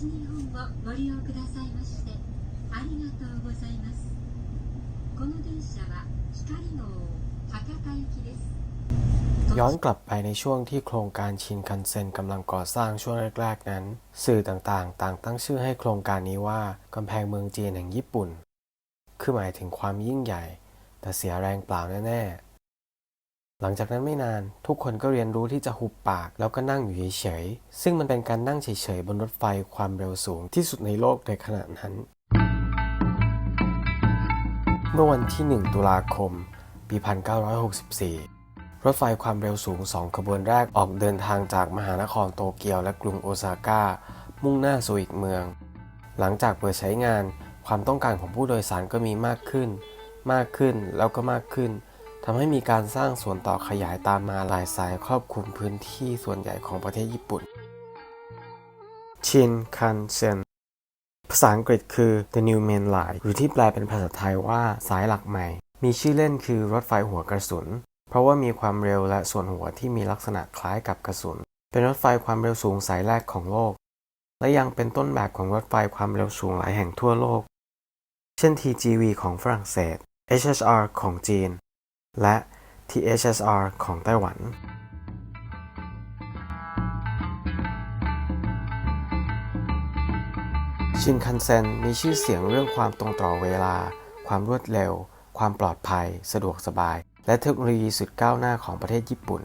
日本をご利用くださいましてありがとうございますこの電車は光号博多行きです ย้อนกลับไปในช่วงที่โครงการชินคันเซ็นกำลังก่อสร้างช่วงแรก ๆ นั้น สื่อต่างๆ ต่างตั้งชื่อให้โครงการนี้ว่ากำแพงเมืองจีนแห่งญี่ปุ่น คือหมายถึงความยิ่งใหญ่ แต่เสียแรงเปล่าแน่ๆ หลังจากนั้นไม่นาน ทุกคนก็เรียนรู้ที่จะหุบปาก แล้วก็นั่งอยู่เฉยๆ ซึ่งมันเป็นการนั่งเฉยๆ บนรถไฟความเร็วสูงที่สุดในโลกในขณะนั้น เมื่อวันที่ 1 ตุลาคม ปี 1964 รถไฟความเร็วสูง2ขบวนแรกออกเดินทางจากมหานครโตเกียวและกรุงโอซาก้า มุ่งหน้าสู่อีกเมือง หลังจากเปิดใช้งาน ความต้องการของผู้โดยสารก็มีมากขึ้น มากขึ้นแล้วก็มากขึ้น ทำให้มีการสร้างส่วนต่อขยายตามมาหลายสายครอบคลุมพื้นที่ส่วนใหญ่ของประเทศญี่ปุ่น ชินคันเซ็นภาษาอังกฤษคือ The New Main Line หรือที่แปลเป็นภาษาไทยว่าสายหลักใหม่ มีชื่อเล่นคือรถไฟหัวกระสุน เพราะว่ามีความเร็วและส่วนหัวที่มีลักษณะคล้ายกับกระสุน เป็นรถไฟความเร็วสูงสายแรกของโลก และยังเป็นต้นแบบของรถไฟความเร็วสูงหลายแห่งทั่วโลก เช่น TGV ของฝรั่งเศส HSR ของจีน และ THSR ของไต้หวันชินคันเซ็นมีชื่อเสียงเรื่องความตรงต่อเวลา ความรวดเร็ว ความปลอดภัย สะดวกสบาย และเทคโนโลยีสุดก้าวหน้าของประเทศญี่ปุ่น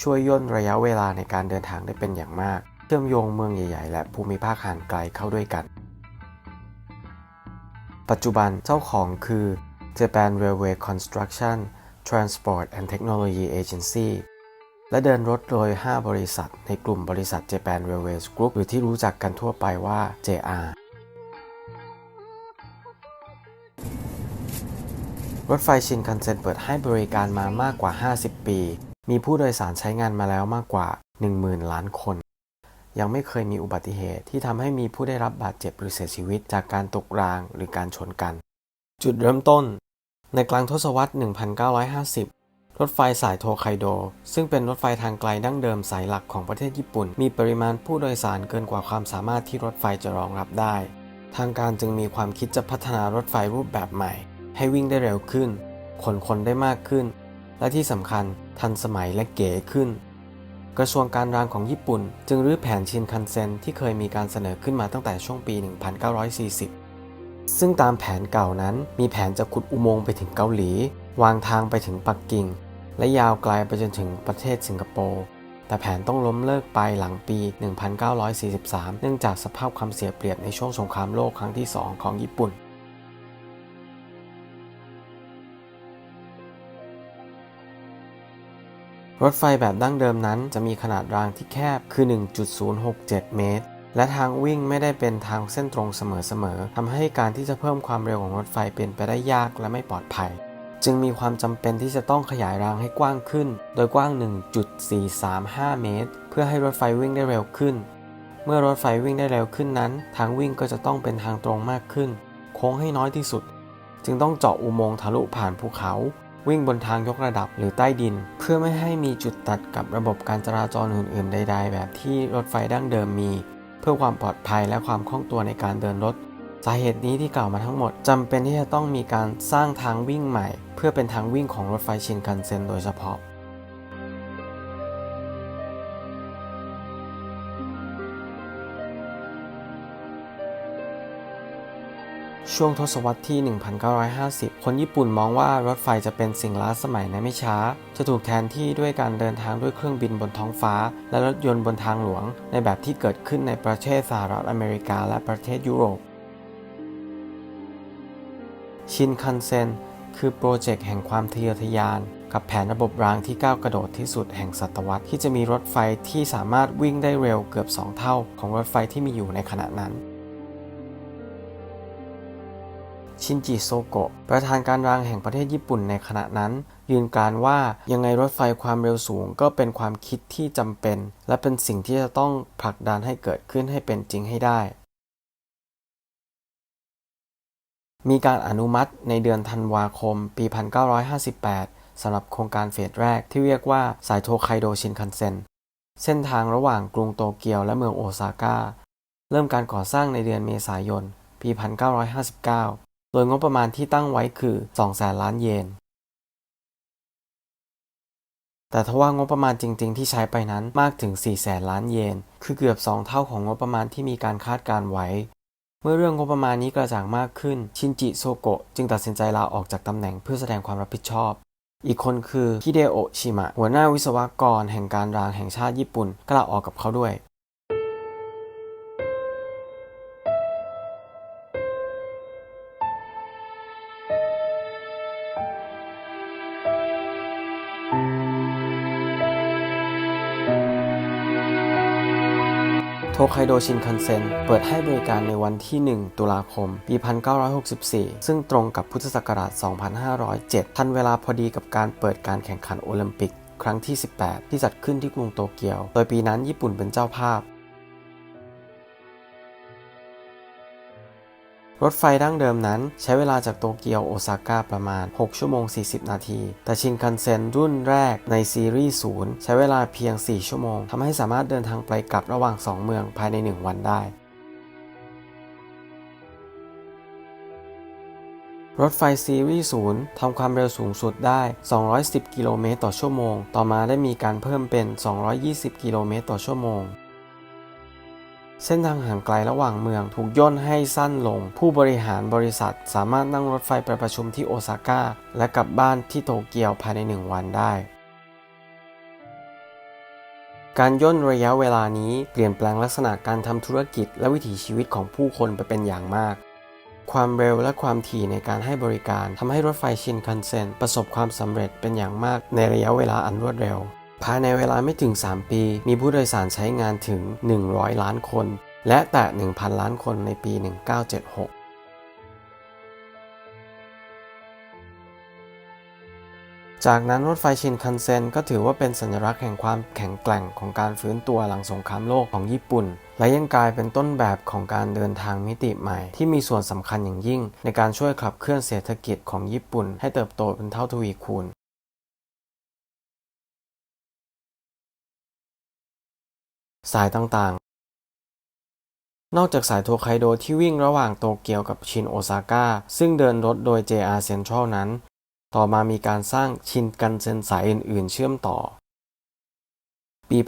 ช่วยย่นระยะเวลาในการเดินทางได้เป็นอย่างมาก เชื่อมโยงเมืองใหญ่ๆ และภูมิภาคห่างไกลเข้าด้วยกัน ปัจจุบันเจ้าของคือ Japan Railway Construction Transport and Technology Agency และเดินรถโดย 5 บริษัท ในกลุ่มบริษัท Japan Railways Group หรือที่รู้จักกันทั่วไปว่า JR รถไฟชินคันเซ็นเปิดให้บริการมามากกว่า 50 ปี มีผู้โดยสารใช้งานมาแล้วมากกว่า 10,000 ล้านคน ยังไม่เคยมีอุบัติเหตุที่ทำให้มีผู้ได้รับบาดเจ็บหรือเสียชีวิตจากการตกรางหรือการชนกัน จุดเริ่มต้น ในกลางทศวรรษ 1950 รถไฟสายโทไคโด ซึ่งเป็นรถไฟทางไกลดั้งเดิมสายหลักของประเทศญี่ปุ่น มีปริมาณผู้โดยสารเกินกว่าความสามารถที่รถไฟจะรองรับได้ ทางการจึงมีความคิดจะพัฒนารถไฟรูปแบบใหม่ ให้วิ่งได้เร็วขึ้น ขนคนได้มากขึ้น และที่สำคัญทันสมัยและเก๋ขึ้น กระทรวงการรางของญี่ปุ่น จึงรื้อแผนชินคันเซ็นที่เคยมีการเสนอขึ้นมาตั้งแต่ช่วงปี 1940 ซึ่งตามแผนเก่านั้นมีแผนจะขุดอุโมงค์ไปถึงเกาหลี วางทางไปถึงปักกิ่ง และยาวไกลไปจนถึงประเทศสิงคโปร์แต่แผนต้องล้มเลิกไปหลังปี 1943 เนื่องจากสภาพความเสียเปรียบในช่วงสงครามโลกครั้งที่ 2 ของญี่ปุ่น รถไฟแบบดั้งเดิมนั้นจะมีขนาดรางที่แคบคือ 1.067 เมตร และทางวิ่งไม่ได้เป็นทางเส้นตรงเสมอๆทำให้การที่จะเพิ่มความเร็วของรถไฟเป็นไปได้ยากและไม่ปลอดภัย จึงมีความจำเป็นที่จะต้องขยายรางให้กว้างขึ้น โดยกว้าง 1.435 เมตร เพื่อให้รถไฟวิ่งได้เร็วขึ้น เมื่อรถไฟวิ่งได้เร็วขึ้นนั้น ทางวิ่งก็จะต้องเป็นทางตรงมากขึ้น โค้งให้น้อยที่สุด จึงต้องเจาะอุโมงค์ทะลุผ่านภูเขาวิ่งบนทางยกระดับหรือใต้ดิน เพื่อไม่ให้มีจุดตัดกับระบบการจราจรอื่น ๆ ใด ๆ แบบที่รถไฟดั้งเดิมมี เพื่อความปลอดภัยและความคล่องตัวในการเดินรถ สาเหตุนี้ที่กล่าวมาทั้งหมดจำเป็นที่จะต้องมีการสร้างทางวิ่งใหม่ เพื่อเป็นทางวิ่งของรถไฟชินคันเซ็นโดยเฉพาะ ช่วงทศวรรษที่ 1950 คนญี่ปุ่นมองว่ารถไฟจะเป็นสิ่งล้าสมัยในไม่ช้า จะถูกแทนที่ด้วยการเดินทางด้วยเครื่องบินบนท้องฟ้า และรถยนต์บนทางหลวง ในแบบที่เกิดขึ้นในประเทศสหรัฐอเมริกาและประเทศยุโรป ชินคันเซ็นคือโปรเจกต์แห่งความทะเยอทะยาน กับแผนระบบรางที่ก้าวกระโดดที่สุดแห่งศตวรรษที่จะมีรถไฟที่สามารถวิ่งได้เร็วเกือบ 2 เท่าของรถไฟที่มีอยู่ในขณะนั้น ชินจิโซโกะ ประธานการรางแห่งประเทศญี่ปุ่นในขณะนั้น ยืนการว่ายังไงรถไฟความเร็วสูงก็เป็นความคิดที่จำเป็น และเป็นสิ่งที่จะต้องผลักดันให้เกิดขึ้นให้เป็นจริงให้ได้ มีการอนุมัติในเดือนธันวาคม ปี 1958 สำหรับโครงการเฟสแรกที่เรียกว่าสายโทไคโดชินคันเซ็นเส้นทางระหว่างกรุงโตเกียวและเมืองโอซาก้า เริ่มการก่อสร้างในเดือนเมษายน ปี 1959 โดยงบประมาณที่ตั้งไว้คือ2แสนล้านเยน แต่ทว่างบประมาณจริง ๆ ที่ใช้ไปนั้นมากถึง 4 แสนล้านเยน คือเกือบ 2 เท่าของงบประมาณที่มีการคาดการไว้ เมื่อเรื่องงบประมาณนี้กระจ่างมากขึ้น ชินจิโซโกะจึงตัดสินใจลาออกจากตำแหน่งเพื่อแสดงความรับผิดชอบ อีกคนคือฮิเดโอะชิมะ หัวหน้าวิศวกรแห่งการรางแห่งชาติญี่ปุ่นก็ลาออกกับเขาด้วย ไคโดชินคันเซ็นเปิดให้บริการในวันที่ 1 ตุลาคม ปี 1964 ซึ่งตรงกับพุทธศักราช 2507 ทันเวลาพอดีกับการเปิดการแข่งขันโอลิมปิกครั้งที่ 18 ที่จัดขึ้นที่กรุงโตเกียว โดยปีนั้นญี่ปุ่นเป็นเจ้าภาพ รถไฟดั้งเดิมนั้น ใช้เวลาจากโตเกียวโอซาก้าประมาณ 6 ชั่วโมง 40 นาที แต่ชินคันเซ็นรุ่นแรกในซีรีส์0ใช้เวลาเพียง 4 ชั่วโมงทำให้สามารถเดินทางไปกลับระหว่าง 2 เมืองภายใน 1 วันได้รถไฟซีรีส์0ทำความเร็วสูงสุดได้ 210 กิโลเมตรต่อชั่วโมง ต่อมาได้มีการเพิ่มเป็น 220 กิโลเมตรต่อชั่วโมง เส้นทางห่างไกลระหว่างเมืองถูกย่นให้สั้นลง ผู้บริหารบริษัทสามารถนั่งรถไฟไปประชุมที่โอซาก้า และกลับบ้านที่โตเกียวภายในหนึ่งวันได้ การย่นระยะเวลานี้เปลี่ยนแปลงลักษณะการทำธุรกิจและวิถีชีวิตของผู้คนไปเป็นอย่างมาก ความเร็วและความถี่ในการให้บริการทำให้รถไฟชินคันเซ็นประสบความสำเร็จเป็นอย่างมากในระยะเวลาอันรวดเร็ว ภายในเวลาไม่ถึง 3 ปี มีผู้โดยสารใช้งานถึง 100 ล้านคน และแตะ 1,000 ล้านคนในปี 1976จากนั้นรถไฟชินคันเซ็นก็ถือว่าเป็นสัญลักษณ์แห่งความแข็งแกร่งของการฟื้นตัวหลังสงครามโลกของญี่ปุ่น และยังกลายเป็นต้นแบบของการเดินทางมิติใหม่ ที่มีส่วนสำคัญอย่างยิ่ง ในการช่วยขับเคลื่อนเศรษฐกิจของญี่ปุ่น ให้เติบโตเป็นเท่าทวีคูณ สายต่างๆ นอกจากสายโทไคโดที่วิ่งระหว่างโตเกียวกับชินโอซาก้าซึ่งเดินรถโดย JR Central นั้น ต่อมามีการสร้างชินกันเซ็นสายอื่นๆ เชื่อมต่อ ปี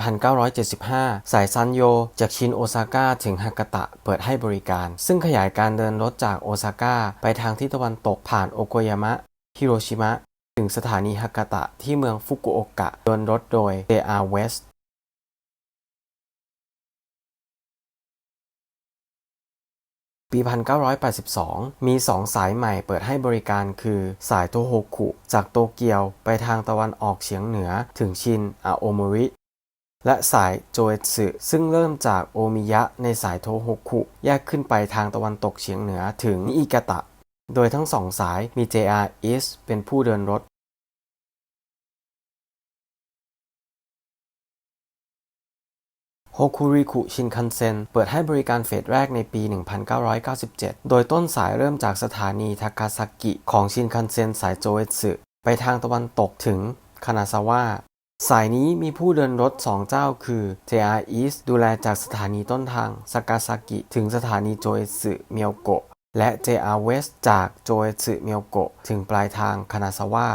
1975 สายซันโยจากชินโอซาก้าถึงฮากาตะเปิดให้บริการ ซึ่งขยายการเดินรถจากโอซาก้าไปทางทิศตะวันตกผ่านโอโกยามะ ฮิโรชิมะ ถึงสถานีฮากาตะที่เมืองฟุกุโอกะเดินรถโดย JR West ปี 1982 มี 2 สายใหม่เปิดให้บริการคือสายโทโฮคุ จากโตเกียวไปทางตะวันออกเฉียงเหนือถึงชินอาโอมริและสายโจเอตสึซึ่งเริ่มจากโอมิยะในสายโทโฮคุแยกขึ้นไปทางตะวันตกเฉียงเหนือถึงอิกาตะ โดยทั้งสองสายมี JR East เป็นผู้เดินรถ โฮคุริคุชินคันเซ็นเปิดให้บริการเฟสแรกในปี 1997 โดยต้นสายเริ่มจากสถานีทากาซากิของชินคันเซ็นสายโจเอตสึไปทางตะวันตกถึงคานาซาวะสายนี้มีผู้เดินรถ 2 เจ้าคือ JR East ดูแลจากสถานีต้นทางซากาซากิถึงสถานีโจเอสึเมียวโกะและ JR West จากโจเอสึเมียวโกะถึงปลายทางคานาซาวะ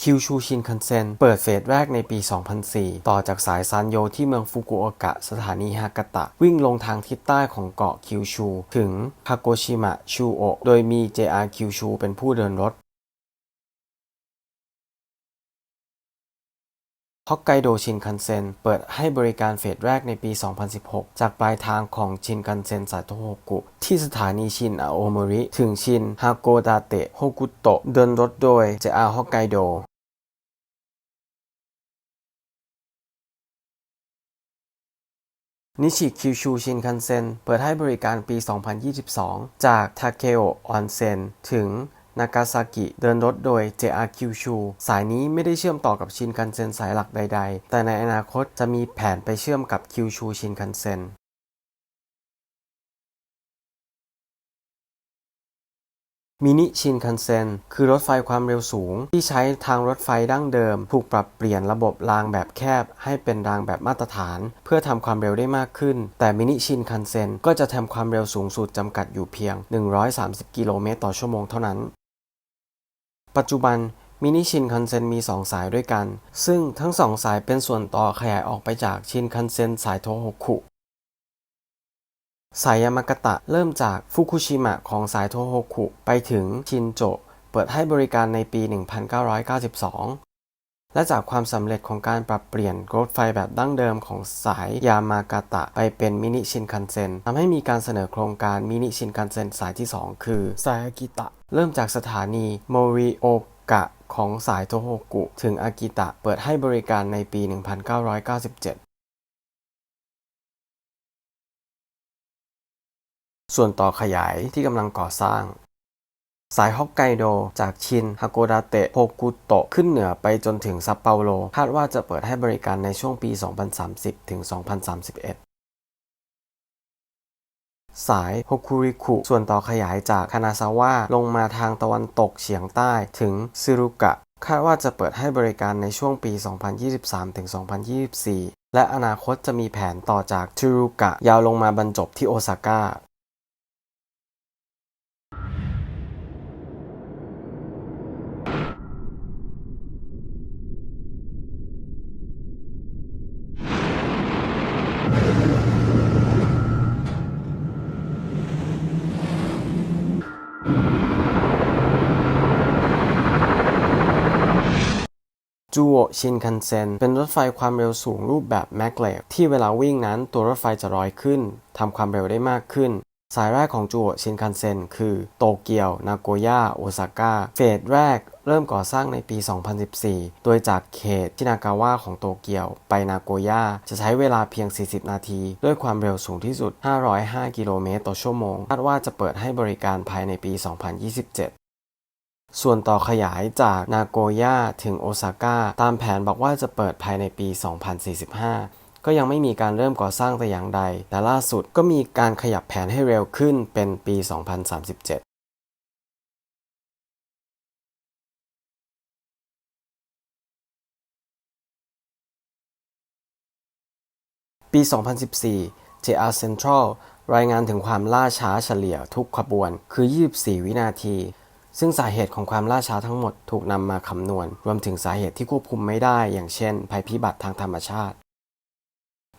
คิวชูชินคันเซ็นเปิดเฟสแรกในปี 2004 ต่อจากสายซานโยที่เมืองฟุกุโอกะ สถานีฮากาตะ วิ่งลงทางทิศใต้ของเกาะคิวชู ถึงคาโกชิมะชูโอะโดยมี JR คิวชูเป็นผู้เดินรถ ฮอกไกโดชินคันเซ็นเปิดให้บริการเฟสแรกในปี 2016 จากปลายทางของชินคันเซ็นสายโทโฮกุ ที่สถานีชินอาโอมริ ถึงชินฮาโกดาเตะโฮกุโตะ เดินรถโดย JR ฮอกไกโดนิชิคิวชูชินคันเซ็นเปิดให้บริการปี 2022 จากทาเคโอออนเซ็นถึง นากาซากิเดินรถโดย JR คิวชูสายนี้ไม่ได้เชื่อมต่อกับชินคันเซ็นสายหลักใด ๆ แต่ในอนาคตจะมีแผนไปเชื่อมกับคิวชูชินคันเซ็นมินิชินคันเซ็นคือรถไฟความเร็วสูง ที่ใช้ทางรถไฟดั้งเดิม ถูกปรับเปลี่ยนระบบรางแบบแคบ ให้เป็นรางแบบมาตรฐาน เพื่อทำความเร็วได้มากขึ้น แต่มินิชินคันเซ็นก็จะทำความเร็วสูงสุดจำกัดอยู่เพียง 130 กิโลเมตรต่อชั่วโมงเท่านั้น ปัจจุบันมินิชินคันเซ็นมี 2 สายด้วยกัน ซึ่งทั้งสองสายเป็นส่วนต่อขยายออกไปจากชินคันเซ็นสายโทโฮคุ สายยามากาตะเริ่มจากฟุกุชิมะของสายโทโฮคุ ไปถึงชินโจะเปิดให้บริการในปี 1992 และจากความสำเร็จของการปรับเปลี่ยนรถไฟแบบดั้งเดิมของสายยามากาตะไปเป็นมินิชินคันเซ็นทำให้มีการเสนอโครงการมินิชินคันเซ็นสายที่ 2 คือ สายอากิตะ เริ่มจากสถานีโมริโอกะของสายโทโฮกุ ถึงอากิตะเปิดให้บริการในปี 1997ส่วนต่อขยายที่กำลังก่อสร้าง สายฮอกไกโดจากชินฮาโกดาเตะโฮกุโตะขึ้นเหนือไปจนถึงซัปเปาโล คาดว่าจะเปิดให้บริการในช่วงปี 2030 ถึง 2031สายโฮคุริคุ ส่วนต่อขยายจากคานาซาวะลงมาทางตะวันตกเฉียงใต้ถึงซึรุกะ คาดว่าจะเปิดให้บริการในช่วงปี 2023ถึง2024 และอนาคตจะมีแผนต่อจากซึรุกะ ยาวลงมาบรรจบที่โอซาก้า จูโอชินคันเซ็นเป็นรถไฟความเร็วสูงรูปแบบแมกเลฟที่เวลาวิ่งนั้นตัวรถไฟจะลอยขึ้นทำความเร็วได้มากขึ้น สายแรกของจูโอชินคันเซ็นคือโตเกียว นาโกย่า โอซาก้า เฟสแรกเริ่มก่อสร้างในปี 2014 โดยจากเขตชินากาวะของโตเกียวไปนาโกย่า จะใช้เวลาเพียง 40 นาที ด้วยความเร็วสูงที่สุด 505 กิโลเมตรต่อชั่วโมง คาดว่าจะเปิดให้บริการภายในปี 2027 ส่วนต่อขยายจากนาโกย่าถึงโอซาก้าตามแผนบอกว่าจะเปิดภายในปี 2045 ก็ยังไม่มีการเริ่มก่อสร้างแต่อย่างใด แต่ล่าสุดก็มีการขยับแผนให้เร็วขึ้นเป็นปี 2037ปี 2014 JR Central รายงานถึงความล่าช้าเฉลี่ยทุกขบวนคือ 24 วินาที ซึ่งสาเหตุของความล่าช้าทั้งหมดถูกนำมาคำนวณ รวมถึงสาเหตุที่ควบคุมไม่ได้ อย่างเช่น ภัยพิบัติทางธรรมชาติ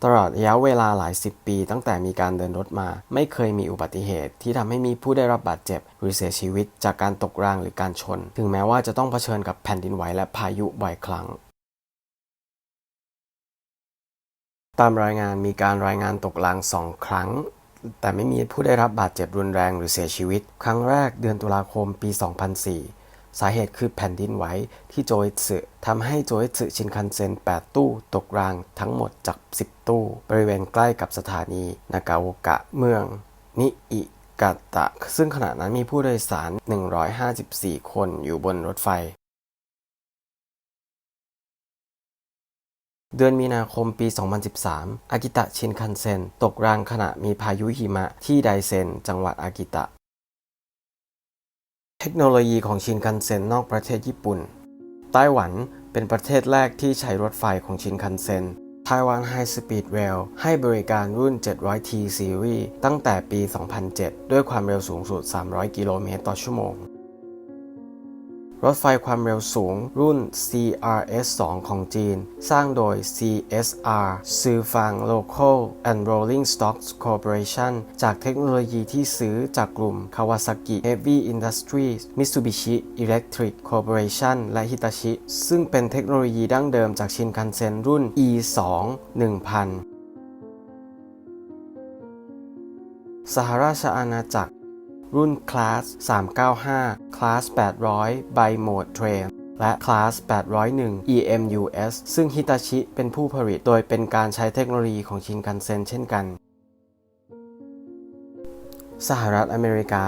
ตลอดระยะเวลาหลายสิบปี ตั้งแต่มีการเดินรถมา ไม่เคยมีอุบัติเหตุ ที่ทำให้มีผู้ได้รับบาดเจ็บ หรือเสียชีวิตจากการตกรางหรือการชน ถึงแม้ว่าจะต้องเผชิญกับแผ่นดินไหวและพายุบ่อยครั้งตามรายงานมีการรายงานตกรางสองครั้ง แต่ไม่มีผู้ได้รับบาดเจ็บรุนแรงหรือเสียชีวิต ครั้งแรกเดือนตุลาคมปี 2004 สาเหตุคือแผ่นดินไหวที่โจอิสึทำให้โจอิสึชินคันเซ็น 8 ตู้ตกรางทั้งหมดจาก 10 ตู้ บริเวณใกล้กับสถานี นากาโอกะเมือง นิอิกาตะ ซึ่งขณะนั้นมีผู้โดยสาร 154 คนอยู่บนรถไฟ เดือนมีนาคมปี 2013 อากิตะชินคันเซ็น ตกรางขณะมีพายุหิมะที่ไดเซนจังหวัดอากิตะ เทคโนโลยีของชินคันเซ็นนอกประเทศญี่ปุ่น ไต้หวันเป็นประเทศแรกที่ใช้รถไฟของชินคันเซ็น Taiwan High Speed Rail ให้บริการรุ่น 700T Series ตั้งแต่ปี 2007 ด้วยความเร็วสูงสุด 300 กิโลเมตรต่อชั่วโมง รถไฟความเร็วสูงรุ่น CRS-2 ของจีน สร้างโดย CSR ซือฟาง Local and Rolling Stocks Corporation จากเทคโนโลยีที่ซื้อจากกลุ่ม Kawasaki Heavy Industries Mitsubishi Electric Corporation และ Hitachi ซึ่งเป็นเทคโนโลยีดั้งเดิมจากชินคันเซ็นรุ่น E2 1000 สหราชอาณาจักร รุ่น Class 395 Class 800 By Mode Train และ Class 801 EMUS ซึ่ง Hitachi เป็นผู้ผลิต โดยเป็นการใช้เทคโนโลยีของชินคันเซ็นเช่นกัน สหรัฐอเมริกา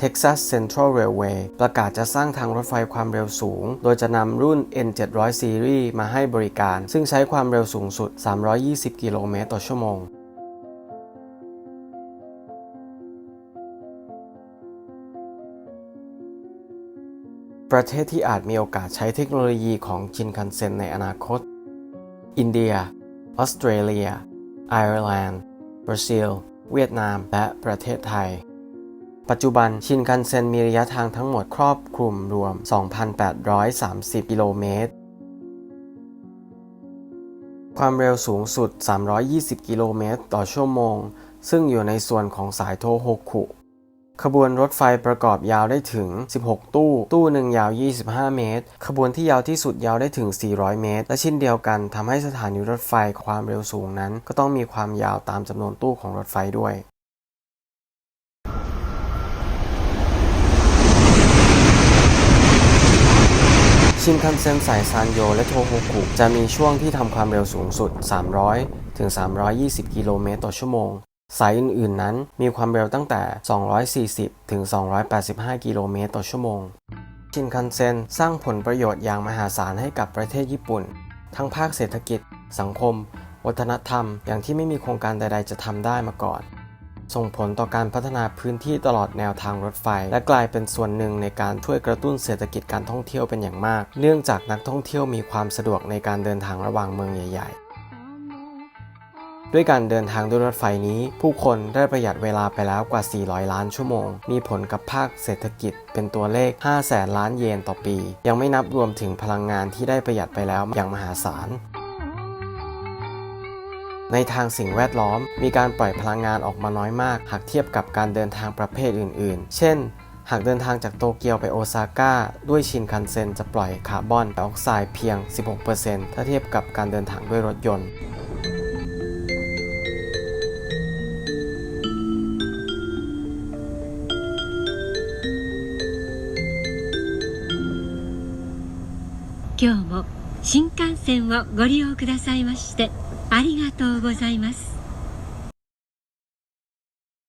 Texas Central Railway ประกาศจะสร้างทางรถไฟความเร็วสูง โดยจะนำรุ่น N700 Series มาให้บริการ ซึ่งใช้ความเร็วสูงสุด 320 กิโลเมตรต่อชั่วโมง ประเทศที่อาจมีโอกาสใช้เทคโนโลยีของชินคันเซ็นในอนาคต อินเดีย ออสเตรเลีย ไอร์แลนด์ บราซิล เวียดนาม และประเทศไทย ปัจจุบันชินคันเซ็นมีระยะทางทั้งหมดครอบคลุมรวม 2,830 กิโลเมตร ความเร็วสูงสุด 320 กิโลเมตรต่อชั่วโมง ซึ่งอยู่ในส่วนของสายโทโฮคุ ขบวนรถไฟประกอบยาวได้ถึง 16 ตู้ ตู้หนึ่งยาว 25 เมตร ขบวนที่ยาวที่สุดยาวได้ถึง 400 เมตร และเช่นเดียวกันทำให้สถานีรถไฟความเร็วสูงนั้น ก็ต้องมีความยาวตามจำนวนตู้ของรถไฟด้วยชินคันเซ็นสายซานโยและโทโฮกุจะมีช่วงที่ทำความเร็วสูงสุด 300 ถึง 320 กิโลเมตรต่อชั่วโมง สายอื่นๆนั้นมีความเร็วตั้งแต่ 240 ถึง 285 กิโลเมตรต่อชั่วโมง ชินคันเซ็นสร้างผลประโยชน์อย่างมหาศาลให้กับประเทศญี่ปุ่น ทั้งภาคเศรษฐกิจ สังคม วัฒนธรรม อย่างที่ไม่มีโครงการใดๆจะทำได้มาก่อน ส่งผลต่อการพัฒนาพื้นที่ตลอดแนวทางรถไฟ และกลายเป็นส่วนหนึ่งในการช่วยกระตุ้นเศรษฐกิจการท่องเที่ยวเป็นอย่างมาก เนื่องจากนักท่องเที่ยวมีความสะดวกในการเดินทางระหว่างเมืองใหญ่ ด้วยการเดินทางด้วยรถไฟนี้ ผู้คนได้ประหยัดเวลาไปแล้วกว่า 400 ล้านชั่วโมง มีผลกับภาคเศรษฐกิจเป็นตัวเลข 5 แสนล้านเยนต่อปี ยังไม่นับรวมถึงพลังงานที่ได้ประหยัดไปแล้วอย่างมหาศาลในทางสิ่งแวดล้อม มีการปล่อยพลังงานออกมาน้อยมาก หากเทียบกับการเดินทางประเภทอื่น ๆ เช่น หากเดินทางจากโตเกียวไปโอซาก้า ด้วยชินคันเซ็นจะปล่อยคาร์บอนไดออกไซด์เพียง 16%ถ้าเทียบกับการเดินทางด้วยรถยนต์ 今日も新幹線をご利用くださいましてありがとうございます。